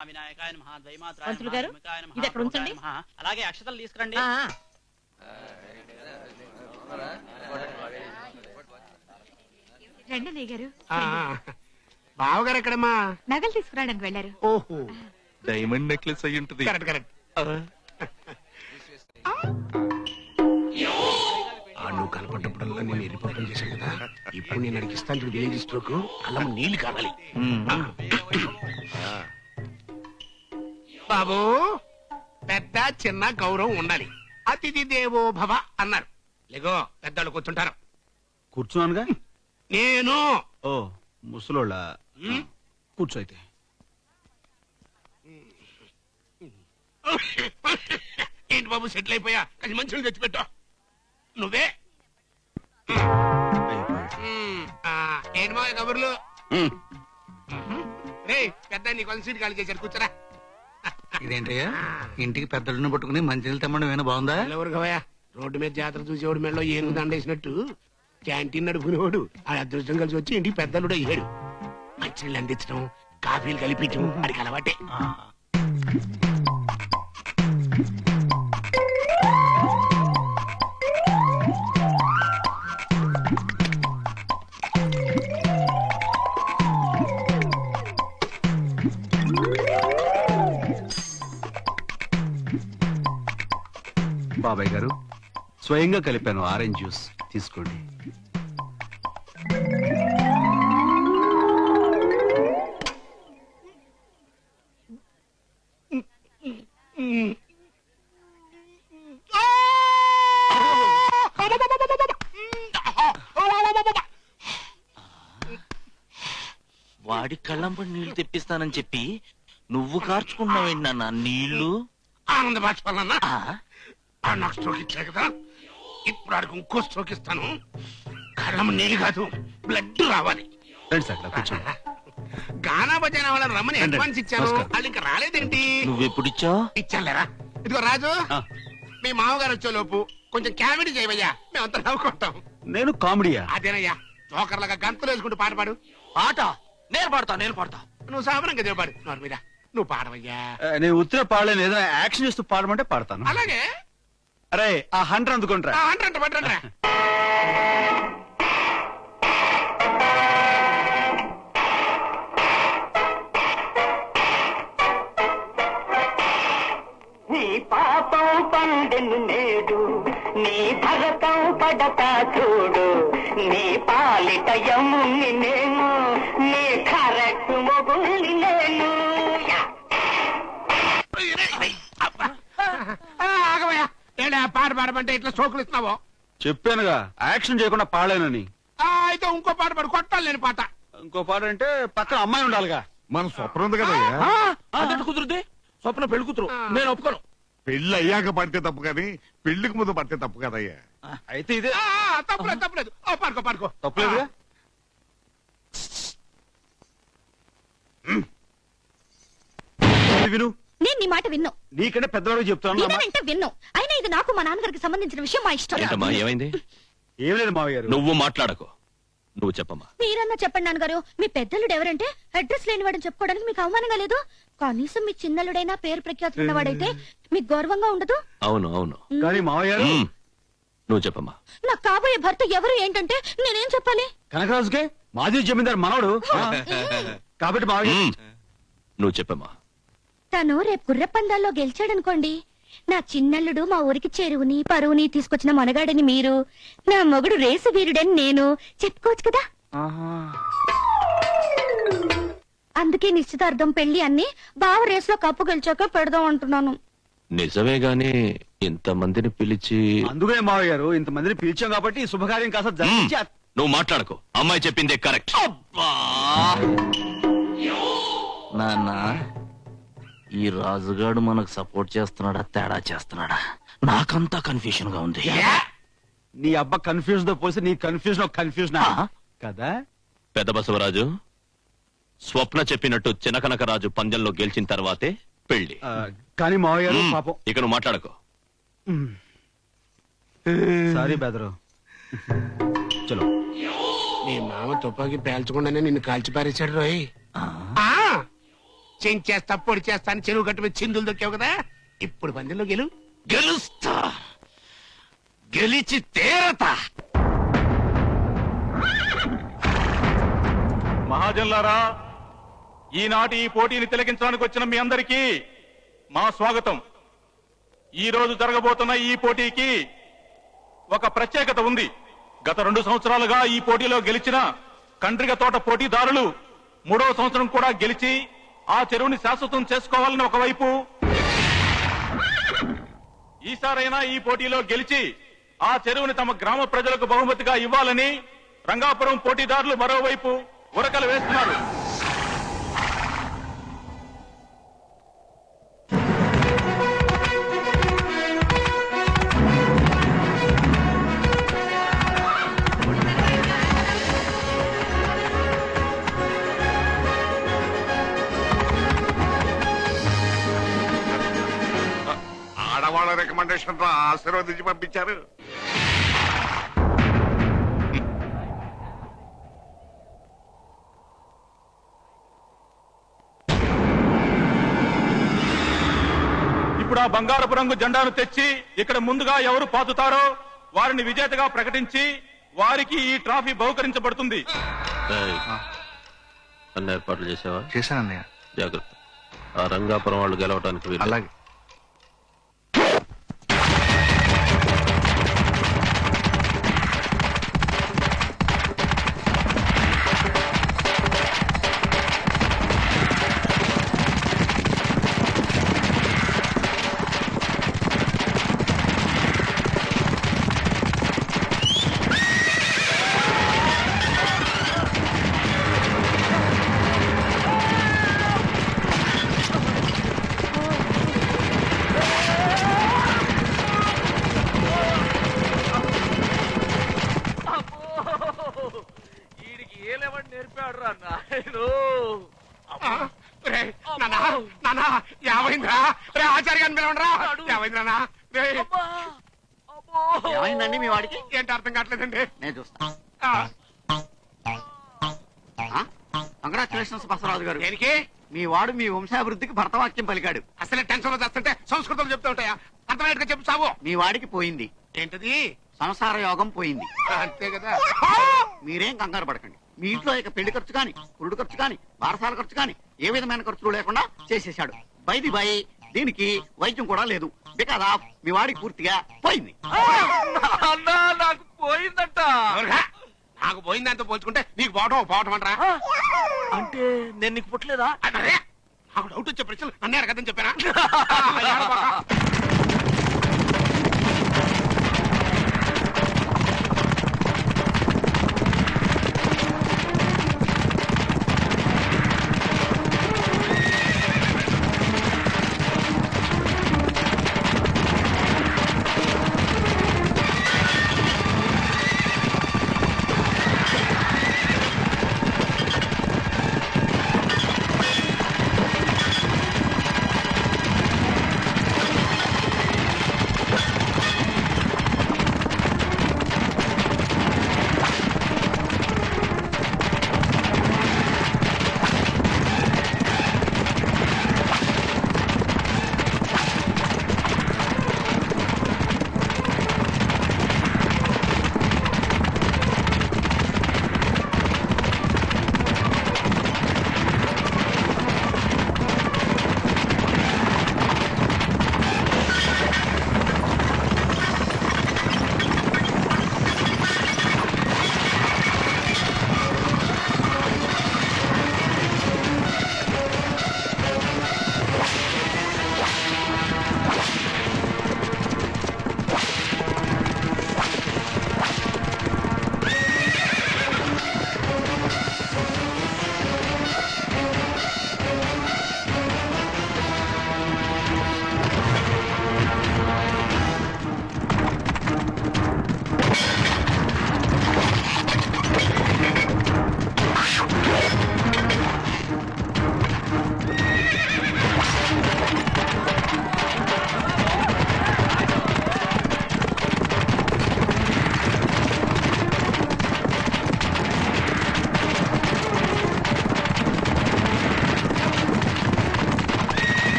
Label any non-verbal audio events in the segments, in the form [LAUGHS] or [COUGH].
వినాయకాయ నమః ద్వైమాత్రాయ పంతులు నమః గారు, ధూమికాయ నమః ఇది అక్కడ ప్రముఖాయ ఉంచండి. నమః. అలాగే అక్షతలు తీసుకురండి. ఆ, రండి అన్నయ్య గారు. బావగారు ఎక్కడమ్మా? నగలు తీసుకురావడానికి వెళ్ళారు. ఓహో. డైమండ్ నెక్లెస్ అయి ఉంటది. Correct correct. నువ్వు కనపడ్డప్పుడల్లా నేను చేశాను కదా. ఇప్పుడు నేను అడిగిస్తాను చూడు విలేజ్ స్ట్రోక్ అల్లం నీళ్ళు కావాలి. బాబు పెద్ద చిన్న గౌరవం ఉండాలి. అతిథి దేవో భవ అన్నారు. లేగో పెద్దవాళ్ళు కూర్చుంటారు. కూర్చున్నానుగా? నేను. ఓ ముసలోళ్ళ. ఉమ్, కూర్చో అయితే. ఏంటి బాబు సెటిల్ అయిపోయా? అది మంచులు తెచ్చిపెట్టు. నువ్వే? ఉమ్, ఆ, ఏంటి మా కబుర్లు? రే పెద్ద నీకు వన్ సీట్ ఖాళీ చేశారు కూర్చోరా. ఇదేంటయ్యా? ఇంటికి పెద్దలను పట్టుకుని మంచినీళ్ళు తెమ్మడం ఏమైనా బాగుందా? ఎవరు కవయా రోడ్డు మీద జాతర చూసేవాడు మెడలో ఏనుగు దండేసినట్టు. క్యాంటీన్ నడుపుకునేవాడు. ఆ అదృష్టం కలిసి వచ్చి ఇంటికి పెద్దలుడు అయ్యాడు. మంచినీళ్ళు అందించడం కాఫీలు కలిపించడం అడిగి అలవాటే. బాబాయ్ గారు. స్వయంగా కలిపాను ఆరెంజ్ జ్యూస్. తీసుకోండి. వాడి కళ్ళంపడి నీళ్ళు తెప్పిస్తానని చెప్పి నువ్వు కార్చుకున్నావేంటి నాన్న? నీళ్ళు? ఆనంద బాష్పాలన్నా నాకు స్ట్రోక్ ఇచ్చా కదా ఇప్పుడు ఆడికి ఇంకో స్ట్రోక్ ఇస్తాను కళ్ళము నీళ్ళు కాదు బ్లడ్ రావాలి. రండి సార్ ఇక్కడ కూర్చోండి. [LAUGHS] గానా భజన వాళ్ళని రమ్మని రండి. అడ్వాన్స్ ఇచ్చాను. నమస్కారం. వాళ్ళు ఇంకా రాలేదేంటి? నువ్వెప్పుడిచ్చావు ఇచ్చానులేరా? ఇదిగో రాజు ఆ, మీ మామగారు వచ్చే లోపు కొంచెం కామెడీ చేయవయ్యా. మేమంతా నవ్వుకుంటాం. నేను కామెడీయా? అదేనయ్యా జోకర్లాగా గంతులు వేసుకుంటూ పాట పాడు. ఆట నేను పాడతా నేను పాడతా. నువ్వు సామరంగా దేవపాడు నోరు మీద. నువ్వు పాడవయ్యా. నేను ఉత్తర పాడలేను ఏదైనా యాక్షన్ చేస్తూ పాడమంటే పాడతాను. అలాగే? అరే ఆ హండ్రెడ్ అందుకుంటారా. అంటారంట పట్టండి నీ పాపం పండెను నేడు నీ భరతం పడతా చూడు నీ పాలిట యముని నేను పాట పాడమంటే ఇట్లా సోకులు ఇస్తున్నావు? చెప్పానుగా యాక్షన్ చేయకుండా పాడలేనని. ఆ, అయితే ఇంకో పాట పాడు కొట్టాలి నేను పాట. ఇంకో పాట అంటే పక్కన అమ్మాయి ఉండాలిగా. మన స్వప్నం ఉంది కదయ్యా అదెట్టు కుదురుద్ది? స్వప్న పెళ్ళి కూతురు. నేను ఒప్పుకోను. పెళ్ళి అయ్యాక పడితే తప్పు కానీ పెళ్ళికి ముందు పడితే తప్పు కదయ్యా అయితే ఇదే. ఆ, ఆ, తప్పులేదు తప్పులేదు. ఓ పాడుకో పాడుకో. తప్పలేదుగా? ఇది విను. నేను నీ మాట విన్ను. నీకంటే పెద్దవాడు చెప్తాను విన్ను. అయినా ఇది నాకు మా నాన్నగారికి సంబంధించిన విషయం మా ఇష్టం. ఏంటమ్మా ఏమైంది? ఏం లేదు మావయ్య గారు నువ్వు మాట్లాడకు. నువ్వు చెప్పమ్మా. మీరన్నా చెప్పండి నాన్నగారు మీ పెద్దలుడు ఎవరంటే అడ్రస్ లేనివాడని చెప్పుకోవడానికి మీకు అవమానంగా లేదు? కనీసం మీ చిన్నలుడైనా పేరు ప్రఖ్యాతులు ఉన్నవాడైతే మీకు గౌరవంగా ఉండదు? అవును అవును. కానీ మావయ్య గారు ఉమ్. నువ్వు చెప్పమ్మా. నాకు కాబోయే భర్త ఎవరు ఏంటంటే నేనేం చెప్పాలి? కనకరాజుకే మాజీ జమీందారు మనవడు. కాబట్టి మావయ్య ఉమ్. నువ్వు చెప్పమ్మా. తను రేపు గుర్ర పందాల్లో గెలిచాడనుకోండి. నా చిన్నల్లుడు మా ఊరికి చెరువుని పరువుని తీసుకొచ్చిన మనగాడని మీరు నా మొగుడు రేసు వీరుడని నేను చెప్పుకోవచ్చు కదా? అందుకే నిశ్చితార్థం పెళ్ళి అన్ని బావ రేసులో కప్పు గెలిచాక పెడదాం అంటున్నాను. నిజమే గాని ఇంతమందిని పిలిచి అందుకనే మావయ్య గారు ఇంతమందిని పిలిచాం కాబట్టి ఈ శుభకార్యం కాస్త. జరిగించి నువ్వు మాట్లాడకు. అమ్మాయి చెప్పిందే కరెక్ట్. నాన్న. ఈ రాజుగాడు మనకు సపోర్ట్ చేస్తున్నాడా తేడా చేస్తున్నాడా? నాకంతా కన్ఫ్యూషన్గా ఉంది. నీ అబ్బ కన్ఫ్యూజ్తో పోసి నీ కన్ఫ్యూజన్ ఒక కన్ఫ్యూజన్ ఆ? కదా? పెద్ద బసవరాజు స్వప్న చెప్పినట్టు చినకనకరాజు పందెంలో గెలిచిన తర్వాతే పెళ్ళి కానీ మావయ్య. పాపం. ఇక నువ్వు మాట్లాడకు. సారీ బెదరు. చలో. నీ మామ తుపాకీ పేల్చకుండానే నిన్ను కాల్చి పారేశాడు రోయ్. చేంజ్ చేస్తా పొడి చేస్తా అని చెరువు గట్టు మీద చిందులు దొక్కావు కదా? ఇప్పుడు పందెంలో గెలు. గెలుస్తా. గెలిచి తేరతా. మహాజన్లారా ఈనాటి ఈ పోటీని తిలకించడానికి వచ్చిన మీ అందరికీ మా స్వాగతం. ఈ రోజు జరగబోతున్న ఈ పోటీకి ఒక ప్రత్యేకత ఉంది. గత రెండు సంవత్సరాలుగా ఈ పోటీలో గెలిచిన కండ్రిగ తోట పోటీదారులు మూడవ సంవత్సరం కూడా గెలిచి ఆ చెరువుని శాశ్వతం చేసుకోవాలని ఒకవైపు ఈసారైనా ఈ పోటీలో గెలిచి ఆ చెరువుని తమ గ్రామ ప్రజలకు బహుమతిగా ఇవ్వాలని రంగాపురం పోటీదారులు మరోవైపు ఉరకలు వేస్తున్నారు. తో ఆశీర్వదించి పంపించారు. ఇప్పుడు ఆ బంగారపు రంగు జెండాను తెచ్చి ఇక్కడ ముందుగా ఎవరు పాతుతారో వారిని విజేతగా ప్రకటించి వారికి ఈ ట్రాఫీ బహుకరించబడుతుంది. అన్ని ఏర్పాట్లు చేసావా? చేశానన్నయ్య. జాగ్రత్త. ఆ రంగాపురం వాళ్ళు గెలవడానికి వీలు. అలాగే. నాన్నా, ఏమైందిరా రే ఆచార్య గారిని పిలవండిరా. నాన్నా రే, ఏమైందండి మీ వాడికి? ఏంటి అర్థం కావట్లేదండి. నేను చూస్తా. ఆ, కంగ్రాచులేషన్స్ బసవరాజు గారు. దేనికి? మీ వాడు మీ వంశాభివృద్ధికి భర్తవాక్యం పలికాడు. అసలే టెన్షన్లో చేస్తుంటే సంస్కృతం చెప్తూ ఉంటాయా? అర్థమయ్యేట్టుగా చెప్పు సావు. మీ వాడికి పోయింది. ఏంటది? సంసార యోగం పోయింది. అంతే కదా. మీరేం కంగారు పడకండి. మీ ఇంట్లో ఇక పెళ్ళి ఖర్చు కాని పురుడు ఖర్చు కాని బారసాల ఖర్చు కాని ఏ విధమైన ఖర్చులు లేకుండా చేసేశాడు. బైది బై దీనికి వైద్యం కూడా లేదు. బికాజ్ ఆఫ్ మీ వాడికి పూర్తిగా పోయింది. నాకు పోయిందట? నాకు పోయింది అంత పోల్చుకుంటే నీకు పోవటం పోవటం అంటరా? అంటే నేను నీకు పుట్టలేదా? అరే నాకు డౌట్ వచ్చే ప్రశ్నలు నన్నే అడగదని చెప్పానా? [LAUGHS]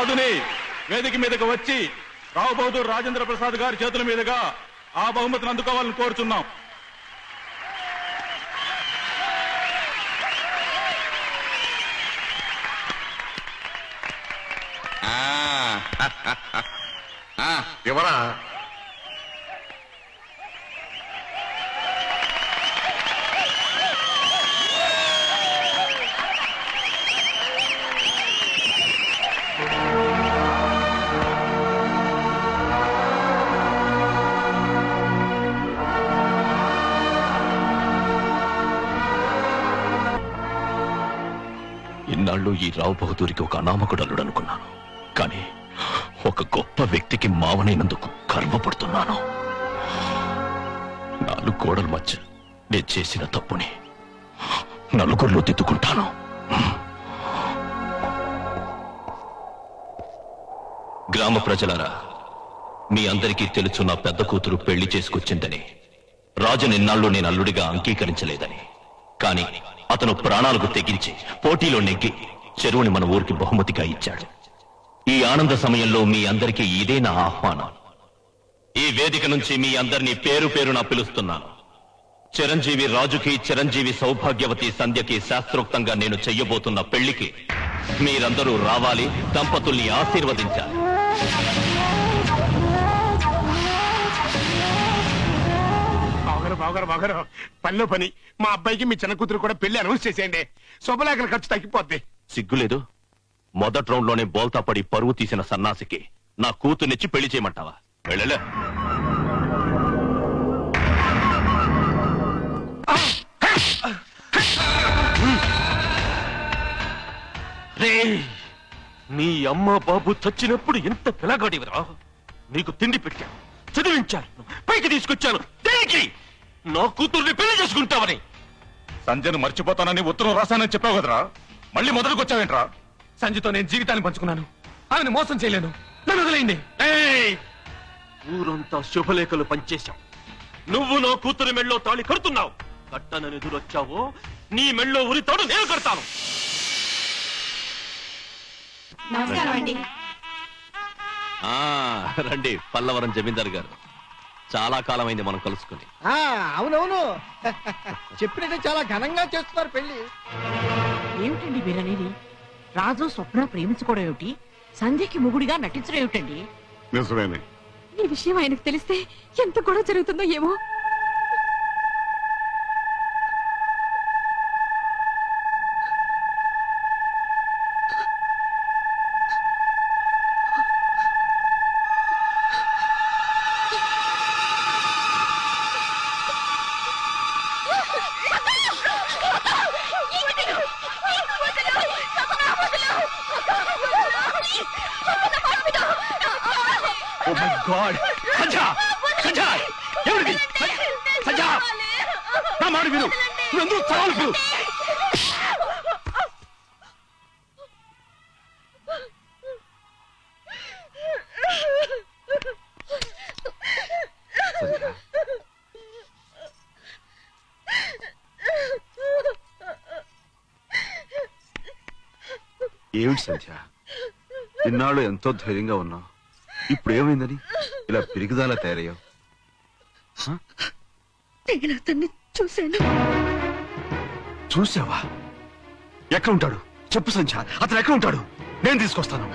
సాధుని వేదిక మీదకి వచ్చి రావు బహదూర్ రాజేంద్ర ప్రసాద్ గారి చేతుల మీదుగా ఆ బహుమతిని అందుకోవాలని కోరుతున్నాం ఎవరా [LAUGHS] ఇన్నాళ్ళు ఈ రావు బహదూరికి ఒక అనామకుడల్లుడు అనుకున్నాను కానీ ఒక గొప్ప వ్యక్తికి మావనైనందుకు గర్వపడుతున్నాను నాలుగు గోడల మధ్య నేను చేసిన తప్పుని నలుగురిలో తిద్దుకుంటాను గ్రామ ప్రజలారా మీ అందరికీ తెలుసు నా పెద్ద కూతురు పెళ్ళి చేసుకొచ్చిందని. రాజు నిన్నాళ్ళు నేను అల్లుడిగా అంగీకరించలేదని. కానీ అతను ప్రాణాలకు తెగించి పోటీలో నెగ్గి చెరువుని మన ఊరికి బహుమతిగా ఇచ్చాడు. ఈ ఆనంద సమయంలో మీ అందరికీ ఇదే నా ఆహ్వానం. ఈ వేదిక నుంచి మీ అందరినీ పేరు పేరున పిలుస్తున్నాను. చిరంజీవి రాజుకి చిరంజీవి సౌభాగ్యవతి సంధ్యకి శాస్త్రోక్తంగా నేను చెయ్యబోతున్న పెళ్ళికి మీరందరూ రావాలి దంపతుల్ని ఆశీర్వదించాలి. బావగారు బావగారు పనిలో పని. మా అబ్బాయికి మీ చిన్న కూతురు కూడా పెళ్ళి అనౌన్స్ చేసేయండి. శుభలేఖల ఖర్చు తగ్గిపోద్ది. సిగ్గులేదు. మొదటి రౌండ్లోనే బోల్తా పడి పరువు తీసిన సన్నాసికి నా కూతుర్నిచ్చి పెళ్ళి చేయమంటావా? వెళ్ళలే. నీ అమ్మ బాబు చచ్చినప్పుడు ఎంత పిలగాడివిరా? నీకు తిండి పెట్టాను చదివించాను పైకి తీసుకొచ్చాను దేనికి నా కూతుర్ని పెళ్ళి చేసుకుంటావని. సంజయ్ మర్చిపోతానని ఉత్తరం రాశానని చెప్పావు కదరా? మళ్ళీ మొదలుకు వచ్చావేంట్రా సంజయ్తో నేను జీవితాన్ని పంచుకున్నాను. ఆమెను మోసం చేయలేను. నన్ను వదిలేయండి. ఏయ్! ఊరంతా శుభలేఖలు పంచేశాం. నువ్వు నా కూతురి మెళ్ళో తాళి కడుతున్నావు. కట్టనని ఎదురొచ్చావో నీ మెళ్ళో ఉరి తాడు నేను కడతాను. నమస్కారం అండి. ఆ, రండి పల్లవరం జమీందార్ గారు. చాలా కాలమైంది మనం కలుసుకుని. అవునవును. చెప్పినట్టే చాలా ఘనంగా చేస్తున్నారు పెళ్ళి ఏమిటండి మీరనేది రాజు స్వప్న ప్రేమించుకోవడం ఏమిటి? సంధ్యకి ముగుడిగా నటించడం ఏమిటండి? నిజమేనే. ఈ విషయం ఆయనకు తెలిస్తే ఎంత గొడవ జరుగుతుందో ఏమో? మాట విను. నువ్వెందుకు ఇప్పుడు ఏమిటి సంధ్య? ఇన్నాళ్ళు ఎంతో ధైర్యంగా ఉన్నావు. ఇప్పుడు ఏమైందని? ఇలా పిరిగిదాలా తయారయ్యావు. నేను అతన్ని చూశాను. చూసావా ఎక్కడ ఉంటాడు చెప్పు సంధ్య. అతను ఎక్కడ ఉంటాడు నేను తీసుకొస్తాను.